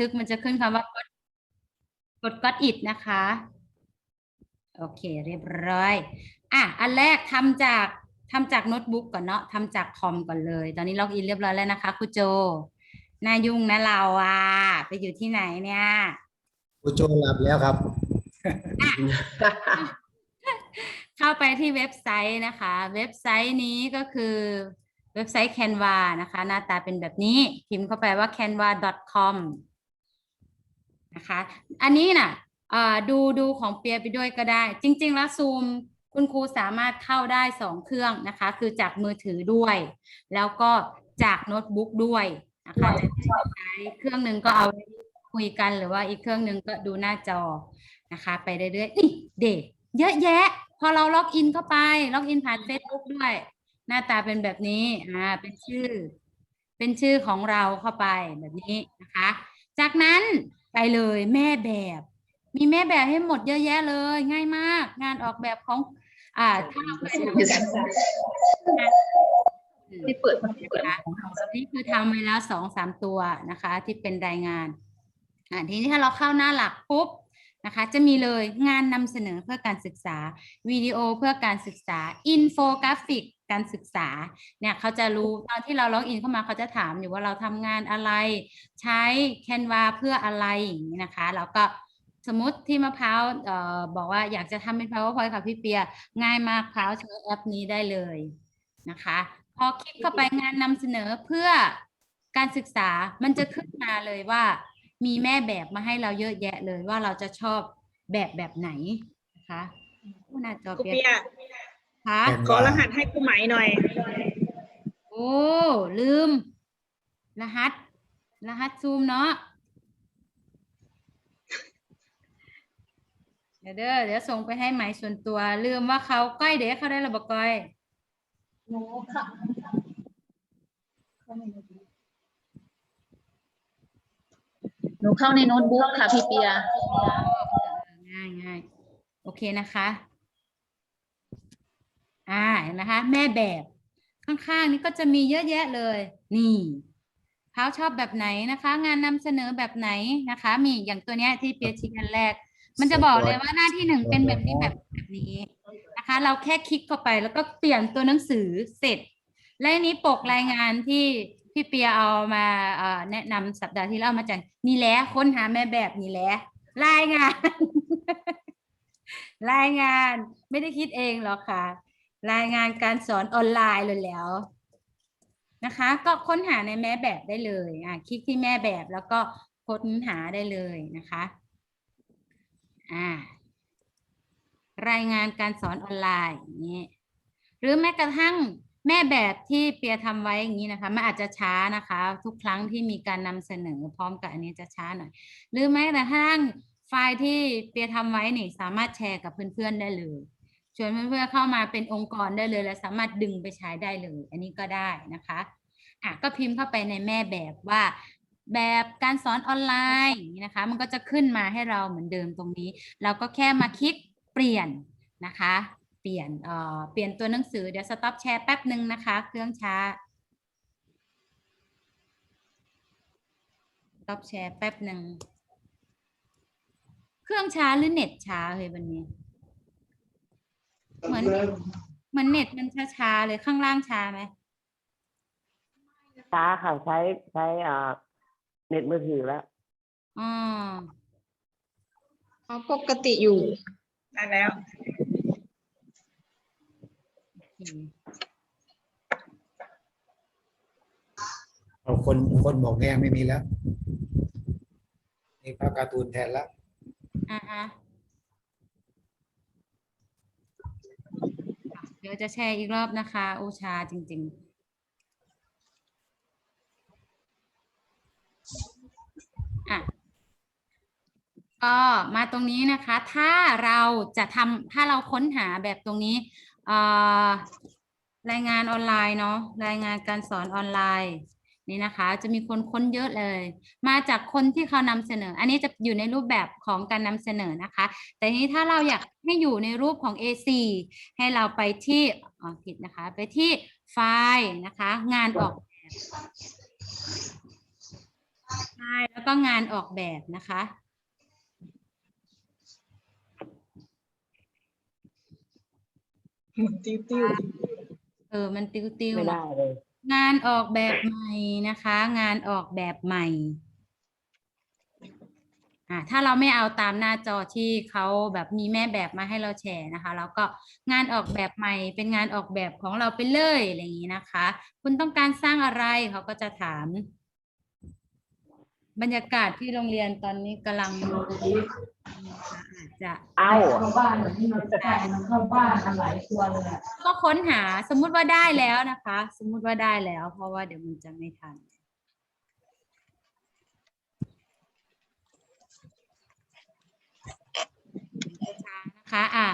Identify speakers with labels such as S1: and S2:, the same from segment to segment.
S1: ทึกมันจะขึ้นคำว่ากดกด got it นะคะ โอเคเรียบร้อย อะ อันแรกทำจากทำจากโน้ตบุ๊กก่อนเนาะทำจากคอมก่อนเลย ตอนนี้ล็อกอินเรียบร้อยแล้วนะคะครูโจน่ายุ่งนะเราอะ ไปอยู่ที่ไหนเนี่ย
S2: ครูโจหลับแล้วครับ
S1: เข้าไปที่เว็บไซต์นะคะ เว็บไซต์นี้ก็คือเว็บไซต์ Canva นะคะ หน้าตาเป็นแบบนี้ พิมพ์เข้าไปว่า canva.com นะคะ อันนี้น่ะเอ่อดูดูของเปียไปด้วยก็ได้ จริง ๆ แล้วซูมคุณครูสามารถเข้าได้สองเครื่องนะคะ คือจากมือถือด้วย แล้วก็จากโน้ตบุ๊กด้วยนะคะใช้เครื่องหนึ่งก็เอาคุยกันหรือว่าอีกเครื่องหนึ่งก็ดูหน้าจอนะคะ ไปเรื่อยๆนี่เด็กเยอะแยะ พอเราล็อกอินเข้าไป ล็อกอินผ่าน Facebook ด้วย หน้าตาเป็นแบบนี้อ่าเป็นชื่อ เป็นชื่อของเราเข้าไปแบบนี้นะคะ จากนั้น ไปเลยแม่แบบ มีแม่แบบให้หมดเยอะแยะเลย ง่ายมาก งานออกแบบของ อ่าถ้าเราไปทำ
S3: ที่เปิดมาเปิด
S1: นะคะนี่คือทำไปแล้วสองสามตัวนะคะ ที่เป็นรายงานอ่าทีนี้ถ้าเราเข้าหน้าหลักปุ๊บนะคะจะมีเลยงานนำเสนอเพื่อการศึกษาวิดีโอเพื่อการศึกษาอินโฟกราฟิก การศึกษาเนี่ยเขาจะรู้ตอนที่เราล็อกอินเข้ามาเขาจะถามอยู่ว่าเราทำงานอะไร ใช้ Canva เพื่ออะไรอย่างนี้นะคะ แล้วก็สมมติที่มะพร้าวเอ่อบอกว่าอยากจะทำเป็น PowerPoint ค่ะพี่เปีย ง่ายมากพร้าวใช้แอปนี้ได้เลยนะคะ พอคลิกเข้าไปงานนำเสนอเพื่อการศึกษามันจะขึ้นมาเลยว่า มีแม่แบบมาให้เราเยอะแยะเลยว่าเราจะชอบแบบแบบไหนนะคะผู้หน้าจอ
S3: ครู
S1: เปีย
S3: เปีย
S1: ค่ะ
S3: ขอรหัสให้ครูไหมหน่อย
S1: โอ้ ลืม รหัส รหัสซูมเนาะเดี๋ยวเด้อเดี๋ยวส่งไปให้ไหมส่วนตัว ลืมว่าเขาก้อยเด็กเขาได้ระบบก้อย
S4: หนูเข้าในโน้ตบุ๊กค่ะพี่เปีย
S1: ง่ายง่ายโอเคนะคะ อ่าเห็นไหมคะ แม่แบบข้างๆนี้ก็จะมีเยอะแยะเลย นี่เขาชอบแบบไหนนะคะ งานนำเสนอแบบไหนนะคะ มีอย่างตัวเนี้ยที่เปียชี้อันแรก มันจะบอกเลยว่าหน้าที่หนึ่งเป็นแบบนี้แบบแบบนี้นะคะ เราแค่คลิกเข้าไปแล้วก็เปลี่ยนตัวหนังสือเสร็จ และนี้ปกรายงานที่พี่เปียเอามาแนะนำสัปดาห์ที่แล้วมาจากนี่แหละค้นหาแม่แบบนี่แหละรายงาน รายงานไม่ได้คิดเองหรอกค่ะ รายงานการสอนออนไลน์เลยแล้วนะคะ ก็ค้นหาในแม่แบบได้เลยอะคลิกที่แม่แบบแล้วก็ค้นหาได้เลยนะคะอ่ารายงานการสอนออนไลน์อย่างนี้หรือแม้กระทั่งแม่แบบที่เปียทำไว้อย่างนี้นะคะมันอาจจะช้านะคะ ทุกครั้งที่มีการนำเสนอพร้อมกับอันนี้จะช้าหน่อย หรือแม้กระทั่งไฟล์ที่เปียทำไว้นี่สามารถแชร์กับเพื่อนๆได้เลย ชวนเพื่อนๆเข้ามาเป็นองค์กรได้เลย และสามารถดึงไปใช้ได้เลย อันนี้ก็ได้นะคะอะก็พิมพ์เข้าไปในแม่แบบว่าแบบการสอนออนไลน์อย่างนี้นะคะ มันก็จะขึ้นมาให้เราเหมือนเดิมตรงนี้ เราก็แค่มาคลิกเปลี่ยนนะคะ เปลี่ยนเอ่อเปลี่ยนตัวหนังสือเดี๋ยวสต็อปแชร์แป๊บหนึ่งนะคะ เครื่องช้าสต็อปแชร์แป๊บหนึ่งเครื่องช้าหรือเน็ตช้าเลยวันนี้ เหมือนเหมือนเน็ตมันช้าๆเลยข้างล่างช้าไหม
S5: ช้าค่ะใช้ใช้อ่าเน็ตมือถือแล้ว
S1: อ๋อ
S3: เขาปกติอยู่ได้แล้ว
S1: โอเค
S2: เอาคนคนบอกแดงไม่มีแล้ว นี่ภาพการ์ตูนแทนละ
S1: อ่าฮะ เดี๋ยวจะแชร์อีกรอบนะคะ โอชาจริง ๆอะก็มาตรงนี้นะคะ ถ้าเราจะทำถ้าเราค้นหาแบบตรงนี้รายงานออนไลน์เนาะรายงานการสอนออนไลน์ นี่นะคะ จะมีคนค้นเยอะเลย มาจากคนที่เขานำเสนอ อันนี้จะอยู่ในรูปแบบของการนำเสนอนะคะ แต่ทีนี้ถ้าเราอยากให้อยู่ในรูปของ A4 ให้เราไปที่อ๋อผิดนะคะ ไปที่ไฟล์นะคะ งานออกแบบใช่แล้วก็งานออกแบบนะคะ
S3: ติ้วติ้ว
S1: เออ มันติวติว
S5: ไม่ได้เลย
S1: งานออกแบบใหม่นะคะ งานออกแบบใหม่อ่าถ้าเราไม่เอาตามหน้าจอที่เขาแบบมีแม่แบบมาให้เราแชร์นะคะ แล้วก็งานออกแบบใหม่ เป็นงานออกแบบของเราไปเลยอะไรอย่างนี้นะคะ คุณต้องการสร้างอะไรเขาก็จะถาม บรรยากาศที่โรงเรียนตอนนี้กำลังอาจจะ
S5: เอ้า
S4: เข้าบ้านเหมือนที่มันจะได้มันเข้าบ้านอะไรตัวเลยอะ
S1: ก็ค้นหาสมมุติว่าได้แล้วนะคะ สมมุติว่าได้แล้ว เพราะว่าเดี๋ยวมันจะไม่ทัน นะคะอะ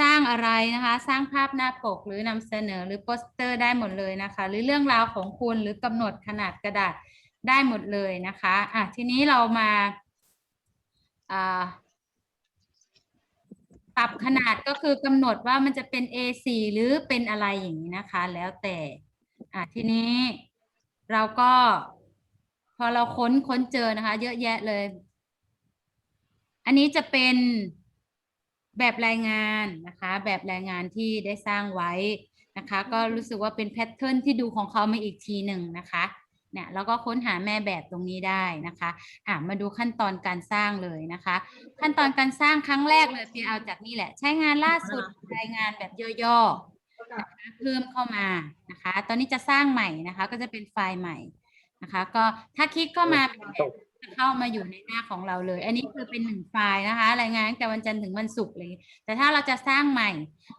S1: สร้างอะไรนะคะ สร้างภาพหน้าปกหรือนำเสนอหรือโปสเตอร์ได้หมดเลยนะคะ หรือเรื่องราวของคุณหรือกำหนดขนาดกระดาษ ได้หมดเลยนะคะอะทีนี้เรามาปรับขนาดก็คือกำหนดว่ามันจะเป็น A4 หรือเป็นอะไรอย่างนี้นะคะ แล้วแต่อะทีนี้เราก็ พอเราค้นค้นเจอนะคะ เยอะแยะเลย อันนี้จะเป็นแบบรายงานนะคะ แบบรายงานที่ได้สร้างไว้นะคะ ก็รู้สึกว่าเป็นแพทเทิร์นที่ดูของเขามาอีกทีหนึ่งนะคะ เนี่ยแล้วก็ค้นหาแม่แบบตรงนี้ได้นะคะอะมาดูขั้นตอนการสร้างเลยนะคะ ขั้นตอนการสร้างครั้งแรกเลยเปียเอาจากนี่แหละ ใช้งานล่าสุดรายงานแบบย่อๆนะคะเพิ่มเข้ามานะคะ ตอนนี้จะสร้างใหม่นะคะ ก็จะเป็นไฟล์ใหม่นะคะ ก็ถ้าคลิกเข้ามาเป็นแบบจะเข้ามาอยู่ในหน้าของเราเลย อันนี้คือเป็นหนึ่งไฟล์นะคะ รายงานตั้งแต่วันจันทร์ถึงวันศุกร์เลย แต่ถ้าเราจะสร้างใหม่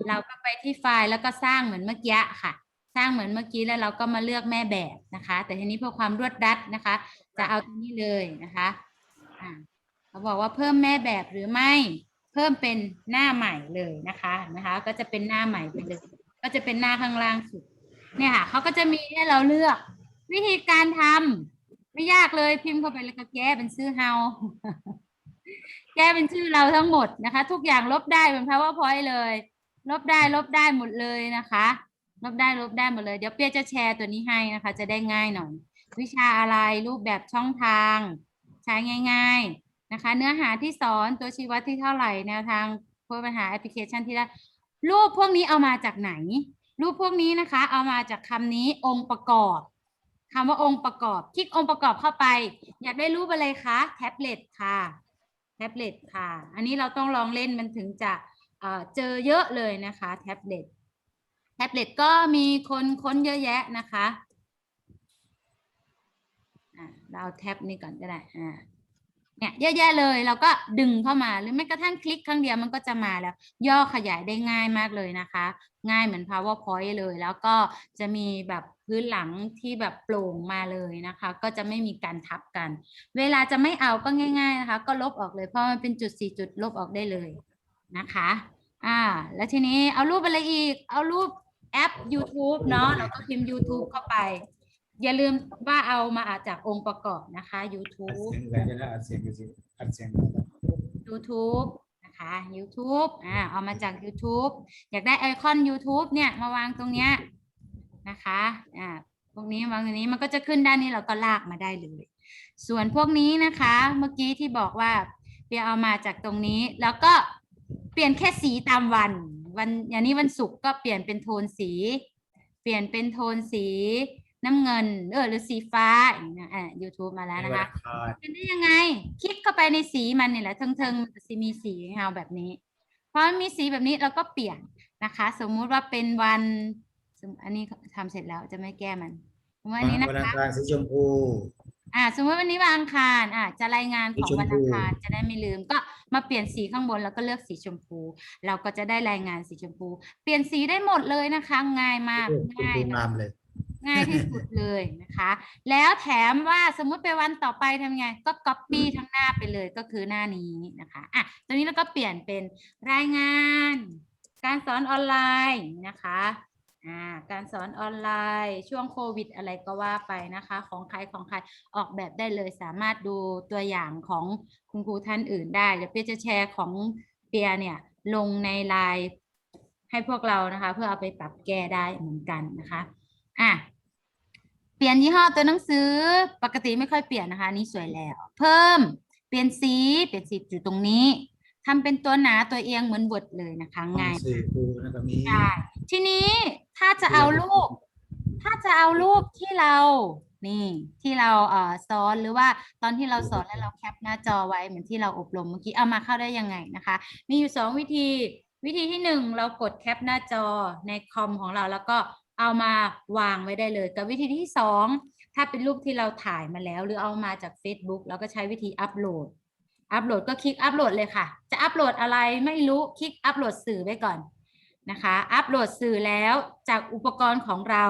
S1: เราก็ไปที่ไฟล์แล้วก็สร้างเหมือนเมื่อกี้ค่ะ สร้างเหมือนเมื่อกี้แล้วเราก็มาเลือกแม่แบบนะคะ แต่ทีนี้เพื่อความรวดรัดนะคะ จะเอาตรงนี้เลยนะคะเขาบอกว่าเพิ่มแม่แบบหรือไม่เพิ่มเป็นหน้าใหม่เลยนะคะนะคะ ก็จะเป็นหน้าใหม่ไปเลย ก็จะเป็นหน้าข้างล่างสุดเนี่ยค่ะเขาก็จะมีให้เราเลือก วิธีการทำไม่ยากเลยพิมพ์เข้าไปแล้วก็แก้เป็นชื่อเฮาแก้เป็นชื่อเราทั้งหมดนะคะ ทุกอย่างลบได้เป็น powerpoint เลย ลบได้ลบได้หมดเลยนะคะ ลบได้ลบได้หมดเลย เดี๋ยวเปียจะแชร์ตัวนี้ให้นะคะ จะได้ง่ายหน่อย วิชาอะไรรูปแบบช่องทาง ใช้ง่าย ๆนะคะ เนื้อหาที่สอนตัวชี้วัดที่เท่าไหร่แนวทางเพื่อปัญหาแอปพลิเคชันที่ได้รูปพวกนี้เอามาจากไหน รูปพวกนี้นะคะ เอามาจากคำนี้องค์ประกอบคำว่าองค์ประกอบ คลิกองค์ประกอบเข้าไป อยากได้รูปอะไรคะแท็บเล็ตค่ะแท็บเล็ตค่ะ อันนี้เราต้องลองเล่นมันถึงจะเจอเยอะเลยนะคะแท็บเล็ต ท็บเล็ตก็มีคนค้นเยอะแยะนะคะเราเอาแท็บนี้ก่อนก็ได้อ่าเนี่ยเยอะแยะเลยเราก็ดึงเข้ามาหรือแม้กระทั่งคลิกครั้งเดียวมันก็จะมาแล้ว ย่อขยายได้ง่ายมากเลยนะคะ ง่ายเหมือน powerpoint เลย แล้วก็จะมีแบบพื้นหลังที่แบบโปร่งมาเลยนะคะ ก็จะไม่มีการทับกัน เวลาจะไม่เอาก็ง่าย ๆนะคะ ก็ลบออกเลยเพราะมันเป็นจุดสี่จุดลบออกได้เลยนะคะอ่าแล้วทีนี้เอารูปอะไรอีก เอารูป แอป YouTube เนาะเราก็พิมพ์ YouTube เข้าไป อย่าลืมว่าเอามาจากองค์ประกอบนะคะ YouTube
S2: ยงอะไรจะได้อัดเสียงกันสิอัดเสียง
S1: YouTube นะคะ YouTube อ่าเอามาจาก YouTube อยากได้ไอคอน YouTube เนี่ยมาวางตรงเนี้ยนะคะอ่าพวกนี้วางตรงนี้มันก็จะขึ้นด้านนี้เราก็ลากมาได้เลย ส่วนพวกนี้นะคะเมื่อกี้ที่บอกว่าเปียเอามาจากตรงนี้ แล้วก็เปลี่ยนแค่สีตามวัน วันอย่างนี้วันศุกร์ก็เปลี่ยนเป็นโทนสี เปลี่ยนเป็นโทนสีน้ำเงิน เออหรือสีฟ้าอย่างนี้นะอ่า YouTube มาแล้วนะคะเป็นได้ยังไง คลิกเข้าไปในสีมันนี่แหละเทิงๆมันจะมีสีเงาแบบนี้เพราะมันมีสีแบบนี้เราก็เปลี่ยนนะคะ สมมุติว่าเป็นวันสมอันนี้ทำเสร็จแล้วจะไม่แก้มันสมมติวันนี้นะ
S2: วันอัง
S1: คะ
S2: คารสีชมพู
S1: อ่าสมมติวันนี้วันอังคารอ่าจะรายงานของ
S2: สีชมพู
S1: วันอังคารจะได้ไม่ลืมก็มาเปลี่ยนสีข้างบนแล้วก็เลือกสีชมพู เราก็จะได้รายงานสีชมพู เปลี่ยนสีได้หมดเลยนะคะ ง่ายมาก
S2: โอ้ชม
S1: ง่าย
S2: พู
S1: แบบ
S2: งามเลย
S1: ง่ายที่สุดเลยนะคะ แล้วแถมว่าสมมุติไปวันต่อไปทำไง ก็ copy ทั้งหน้าไปเลยก็คือหน้านี้นะคะอะตรงนี้เราก็เปลี่ยนเป็นรายงาน การสอนออนไลน์นะคะอ่า การสอนออนไลน์ช่วงโควิด อะไรก็ว่าไปนะคะ ของใครของใครออกแบบได้เลยสามารถดูตัวอย่างของคุณครูท่านอื่นได้ เดี๋ยวเปียจะแชร์ของเปียเนี่ยลงในไลน์ให้พวกเรานะคะ เพื่อเอาไปปรับแก้ได้เหมือนกันนะคะอะทีลี่ยนยี่ห้อตัวหนังสือปกติไม่ค่อยเปลี่ยนนะคะ นี่สวยแล้ว เพิ่มเปลี่ยนสีเปลี่ยนสีอยู่ตรงนี้ ทำเป็นตัวหนาตัวเอียงเหมือนบทเลยนะคะ ง่าย
S2: สื่อครูนะก็มี
S1: ใช่ทีนี้ถ้าจะเอารูป ถ้าจะเอารูปที่เรา นี่ที่เราเอ่อซ้อนหรือว่าตอนที่เราสอนแล้วเราแคปหน้าจอไว้เหมือนที่เราอบรมเมื่อกี้เอามาเข้าได้ยังไงนะคะ มีอยู่สองวิธีวิธีที่หนึ่งเรากดแคปหน้าจอในคอมของเราแล้วก็เอามาวางไว้ได้เลย กับวิธีที่สองถ้าเป็นรูปที่เราถ่ายมาแล้ว หรือเอามาจาก Facebook เราก็ใช้วิธีอัปโหลด อัปโหลดก็คลิกอัปโหลดเลยค่ะ จะอัปโหลดอะไรไม่รู้คลิกอัปโหลดสื่อไว้ก่อนนะคะ อัปโหลดสื่อแล้วจากอุปกรณ์ของเรา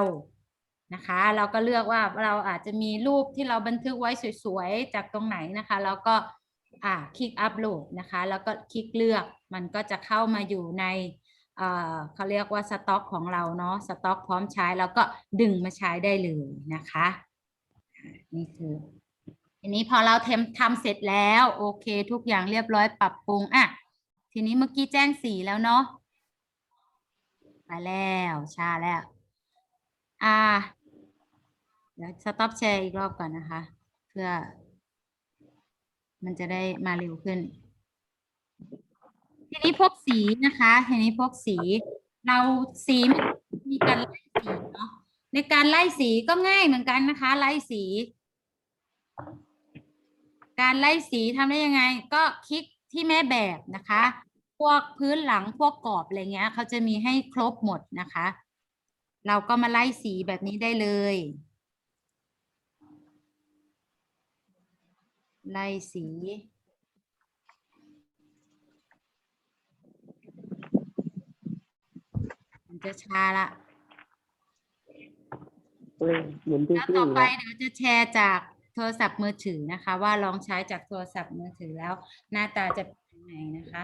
S1: นะคะ เราก็เลือกว่าเราอาจจะมีรูปที่เราบันทึกไว้สวยๆ จากตรงไหนนะคะ แล้วก็อ่าคลิกอัปโหลดนะคะ แล้วก็คลิกเลือกมันก็จะเข้ามาอยู่ในเขาเรียกว่าสต็อกของเราเนาะสต็อกพร้อมใช้แล้วก็ดึงมาใช้ได้เลยนะคะ นี่คือ ทีนี้พอเราทำทำเสร็จแล้วโอเค ทุกอย่างเรียบร้อยปรับปรุงอะทีนี้เมื่อกี้แจ้งสีแล้วเนาะไปแล้วชาแล้ว อ่า เดี๋ยวสต็อปแชร์อีกรอบก่อนนะคะ เพื่อ มันจะได้มาเร็วขึ้น ทีนี้พวกสีนะคะ ทีนี้พวกสี เราสีมีการไล่สีเนาะในการไล่สีก็ง่ายเหมือนกันนะคะ ไล่สี การไล่สีทำได้ยังไง ก็คลิกที่แม่แบบนะคะ พวกพื้นหลังพวกกรอบอะไรเงี้ยเขาจะมีให้ครบหมดนะคะ เราก็มาไล่สีแบบนี้ได้เลย ไล่สีมันจะชาละ
S5: เลยเหมือนที่
S1: แล้ว
S5: ชื่
S1: ต่อ
S5: อ
S1: ไป
S5: แล้ว
S1: เดี๋ยวจะแชร์จาก โทรศัพท์มือถือนะคะ ว่าลองใช้จากโทรศัพท์มือถือแล้ว หน้าตาจะเป็นยังไงนะคะ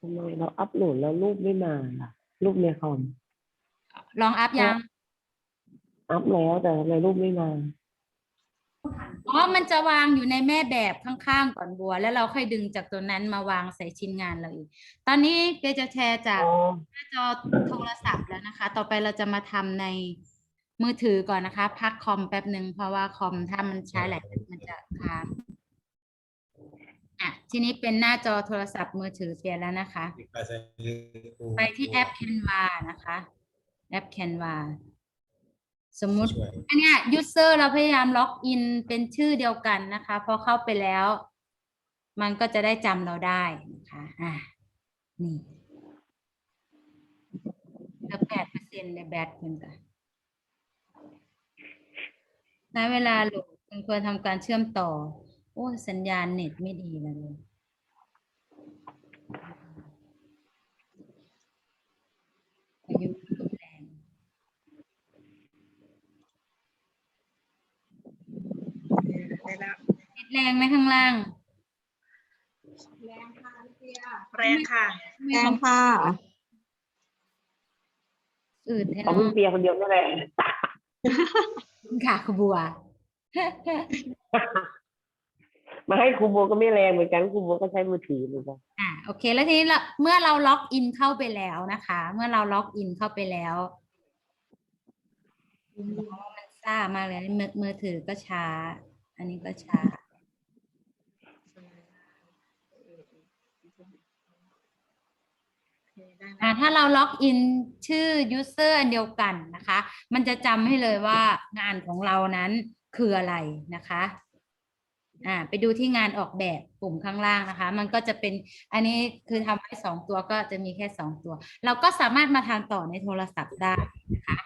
S5: ทำไมเราอัพโหลดแล้วรูปไม่มาล่ะ รูปในคอม
S1: ลองอัพยัง
S5: อัพแล้วแต่ทำไมรูปไม่มา
S1: อ๋อมันจะวางอยู่ในแม่แบบข้างๆก่อนบัว แล้วเราค่อยดึงจากตัวนั้นมาวางใส่ชิ้นงานเราอีก ตอนนี้เกจะแชร์จาก
S5: อ๋อ
S1: หน้าจอโทรศัพท์แล้วนะคะ ต่อไปเราจะมาทำใน มือถือก่อนนะคะ พักคอมแป๊บหนึ่งเพราะว่าคอมถ้ามันใช้หลายมันจะค้างอะทีนี้เป็นหน้าจอโทรศัพท์มือถือเปลี่ยนแล้วนะคะ
S2: ไปใส่ครู
S1: ไปที่แอป Canva นะคะ แอป Canva สมมุติ
S2: ช่วย
S1: อันเนี้ย user เราพยายามล็อกอินเป็นชื่อเดียวกันนะคะ พอเข้าไปแล้ว มันก็จะได้จำเราได้นะคะอะนี่เหลือแปดเปอร์เซ็นต์ในแบตคุณค่ะใช้เวลาโหลดคุณควรทำการเชื่อมต่อ โอ้ยสัญญาณเน็ตไม่ดีเลยพายุแรง
S3: ได้แล้ว
S1: เน็ตแรงไหมข้างล่าง
S3: แรงค่ะ
S1: แรงค่ะอืดแท้
S5: เอาพี่เปียคนเดียวนั่นแห ละ
S1: ค่ะขบัว
S5: มาให้ครูโบก็ไม่แรงเหมือนกันครูโบก็ใช้มือถือเหมือนกัน
S1: อ่าโอเค แล้วทีนี้เราเมื่อเราล็อกอินเข้าไปแล้วนะคะ เมื่อเราล็อกอินเข้าไปแล้วเพราะว่ามันซ่ามากเลยมือมือถือก็ช้า อันนี้ก็ช้า อ่าถ้าเราล็อกอินชื่อ user อันเดียวกันนะคะ มันจะจำให้เลยว่างานของเรานั้นคืออะไรนะคะอ่าไปดูที่งานออกแบบปุ่มข้างล่างนะคะ มันก็จะเป็นอันนี้คือทำไว้สองตัวก็จะมีแค่สองตัว เราก็สามารถมาทางต่อในโทรศัพท์ได้นะคะ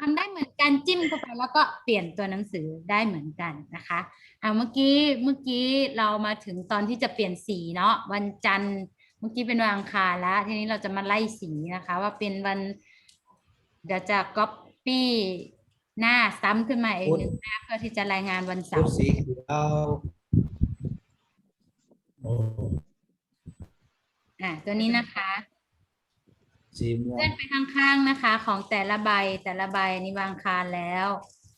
S1: ทำได้เหมือนกันจิ้มเข้าไปแล้วก็เปลี่ยนตัวหนังสือได้เหมือนกันนะคะอ่าเมื่อกี้เมื่อกี้เรามาถึงตอนที่จะเปลี่ยนสีเนาะวันจันทร์ มื่อกี้เป็นวันอังคารแล้ว ทีนี้เราจะมาไล่สีนะคะ ว่าเป็นวัน เดี๋ยวจะก๊อปปี้หน้าซ้ำขึ้นมาอีกหนึ่งหน้าเพื่อที่จะรายงานวันเสา
S2: ชุด
S1: ร์
S2: สีเขียวโอ้
S1: อะตัวนี้นะคะ
S2: สีม่ว
S1: เลื่
S2: ง
S1: อนไปข้างๆนะคะ ของแต่ละใบแต่ละใบอันนี้วางคารแล้ว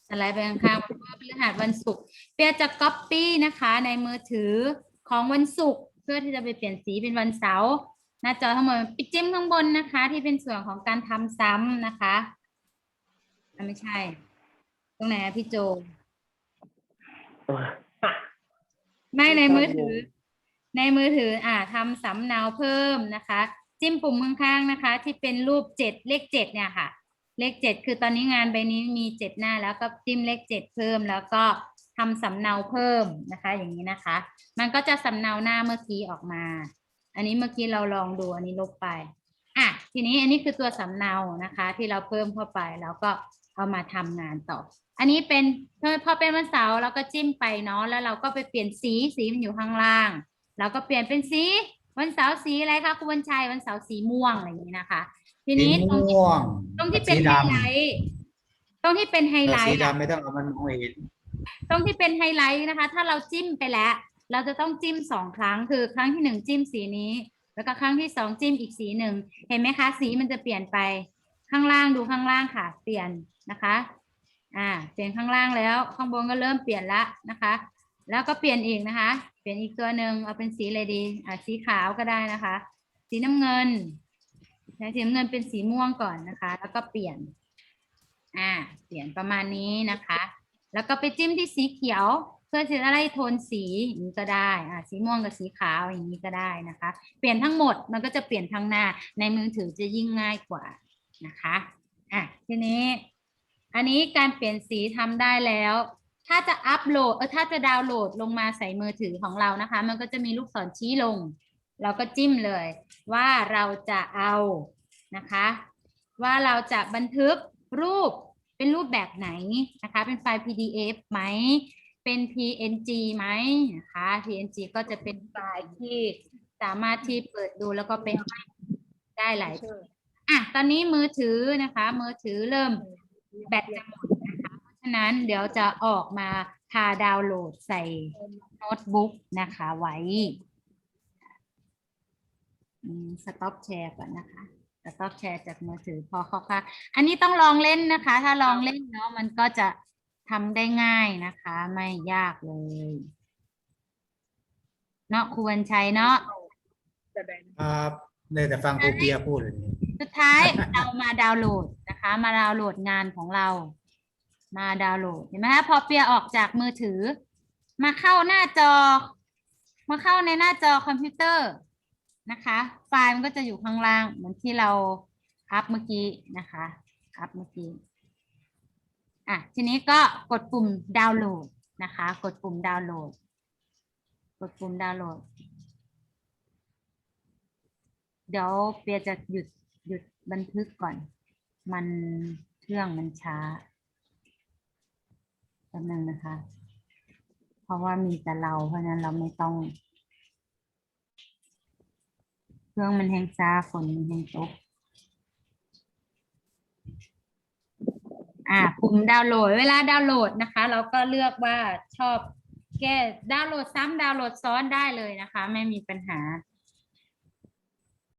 S1: สไลด์ไปข้างๆวันพฤหัสวันศุกร์เปียจะก๊อปปี้นะคะ ในมือถือของวันศุกร์ เพื่อที่จะไปเปลี่ยนสีเป็นวันเสาร์หน้าจอทั้งหมดปิดจิ้มข้างบนนะคะ ที่เป็นส่วนของการทำซ้ำนะคะอะไม่ใช่ ตรงไหนอะพี่โจ
S5: เออ
S1: ไม่ใน
S5: ไม่
S1: มือ
S5: ทราบ
S1: ถือ
S5: เลย
S1: ในมือถืออ่าทำสำเนาเพิ่มนะคะ จิ้มปุ่มข้างๆนะคะ ที่เป็นรูปเจ็ดเลขเจ็ดเนี่ยค่ะ เลขเจ็ดคือตอนนี้งานใบนี้มีเจ็ดหน้า แล้วก็จิ้มเลขเจ็ดเพิ่มแล้วก็ ทำสำเนาเพิ่มนะคะ อย่างนี้นะคะ มันก็จะสำเนาหน้าเมื่อกี้ออกมา อันนี้เมื่อกี้เราลองดูอันนี้ลบไปอะทีนี้อันนี้คือตัวสำเนานะคะ ที่เราเพิ่มเข้าไปแล้วก็เอามาทำงานต่อ อันนี้เป็นพอเป็นวันเสาร์เราก็จิ้มไปเนาะแล้วเราก็ไปเปลี่ยนสีสีมันอยู่ข้างล่างเราก็เปลี่ยนเป็นสีวันเสาร์สีอะไรคะคุณวันชัยวันเสาร์สีม่วงอะไรอย่างนี้นะคะ ที
S2: สี
S1: นี้ตรงที่
S2: ม่วง
S1: ตรงที่เป็น
S2: สี
S1: ไฮ
S2: ดำ
S1: ไลท์ตรงที่เป็นไฮไล
S2: สี
S1: ท์อะ
S2: ดำไม่ต้องเอามันมองเห็น
S1: ตรงที่เป็นไฮไลท์นะคะ ถ้าเราจิ้มไปแล้ว เราจะต้องจิ้มสองครั้ง คือครั้งที่หนึ่งจิ้มสีนี้ แล้วก็ครั้งที่สองจิ้มอีกสีหนึ่ง เห็นไหมคะ สีมันจะเปลี่ยนไปข้างล่างดูข้างล่างค่ะ เปลี่ยนนะคะ อ่า เปลี่ยนข้างล่างแล้ว ข้างบนก็เริ่มเปลี่ยนละนะคะ แล้วก็เปลี่ยนอีกนะคะ เปลี่ยนอีกตัวหนึ่งเอาเป็นสีอะไรดี อ่า สีขาวก็ได้นะคะ สีน้ำเงินนะสีน้ำเงินเป็นสีม่วงก่อนนะคะ แล้วก็เปลี่ยน อ่า เปลี่ยนประมาณนี้นะคะ แล้วก็ไปจิ้มที่สีเขียว เพื่อจะได้โทนสีอย่างนี้ก็ได้อ่าสีม่วงกับสีขาวอย่างนี้ก็ได้นะคะ เปลี่ยนทั้งหมดมันก็จะเปลี่ยนทั้งหน้า ในมือถือจะยิ่งง่ายกว่านะคะอะทีนี้ อันนี้การเปลี่ยนสีทำได้แล้ว ถ้าจะอัปโหลดเออถ้าจะดาวน์โหลดลงมาใส่มือถือของเรานะคะ มันก็จะมีลูกศรชี้ลง เราก็จิ้มเลย ว่าเราจะเอานะคะ ว่าเราจะบันทึกรูป เป็นรูปแบบไหนนะคะ เป็นไฟล์ PDF ไหม เป็น PNG ไหมนะคะ PNG ก็จะเป็นไฟล์ที่สามารถที่เปิดดูแล้วก็เป็นได้หลายอะ ตอนนี้มือถือนะคะ มือถือเริ่มแบตจะหมดนะคะ เพราะฉะนั้นเดี๋ยวจะออกมาพาดาวน์โหลดใส่โน้ตบุ๊กนะคะไว้สต็อปแชร์ก่อนนะคะ สต็อปแชร์จากมือถือพอเขาค่ะ อันนี้ต้องลองเล่นนะคะ ถ้าลองเล่นเนาะมันก็จะทำได้ง่ายนะคะ ไม่ยากเลยเนาะครูวันชัยเนาะ
S3: แสดง
S2: ครับเลยแต่ฟังครูเปียพูดเลยนี่
S1: สุดท้ายเรามาดาวน์โหลดนะคะ มาดาวน์โหลดงานของเรา มาดาวน์โหลดเห็นไหมคะพอเปียออกจากมือถือ มาเข้าหน้าจอ มาเข้าในหน้าจอคอมพิวเตอร์ นะคะ ไฟล์มันก็จะอยู่ข้างล่างเหมือนที่เราอัพเมื่อกี้นะคะอัพเมื่อกี้อะทีนี้ก็กดปุ่มดาวน์โหลดนะคะ กดปุ่มดาวน์โหลด กดปุ่มดาวน์โหลด เดี๋ยวเปียจะหยุดหยุดบันทึกก่อน มันเครื่องมันช้าแป๊บนึงนะคะ เพราะว่ามีแต่เราเพราะฉะนั้นเราไม่ต้อง เครื่องมันแห้งซาฝนมันแห้งตก อ่าปุ่มดาวน์โหลด เวลาดาวน์โหลดนะคะ เราก็เลือกว่าชอบแก้ดาวน์โหลดซ้ำดาวน์โหลดซ้อนได้เลยนะคะ ไม่มีปัญหา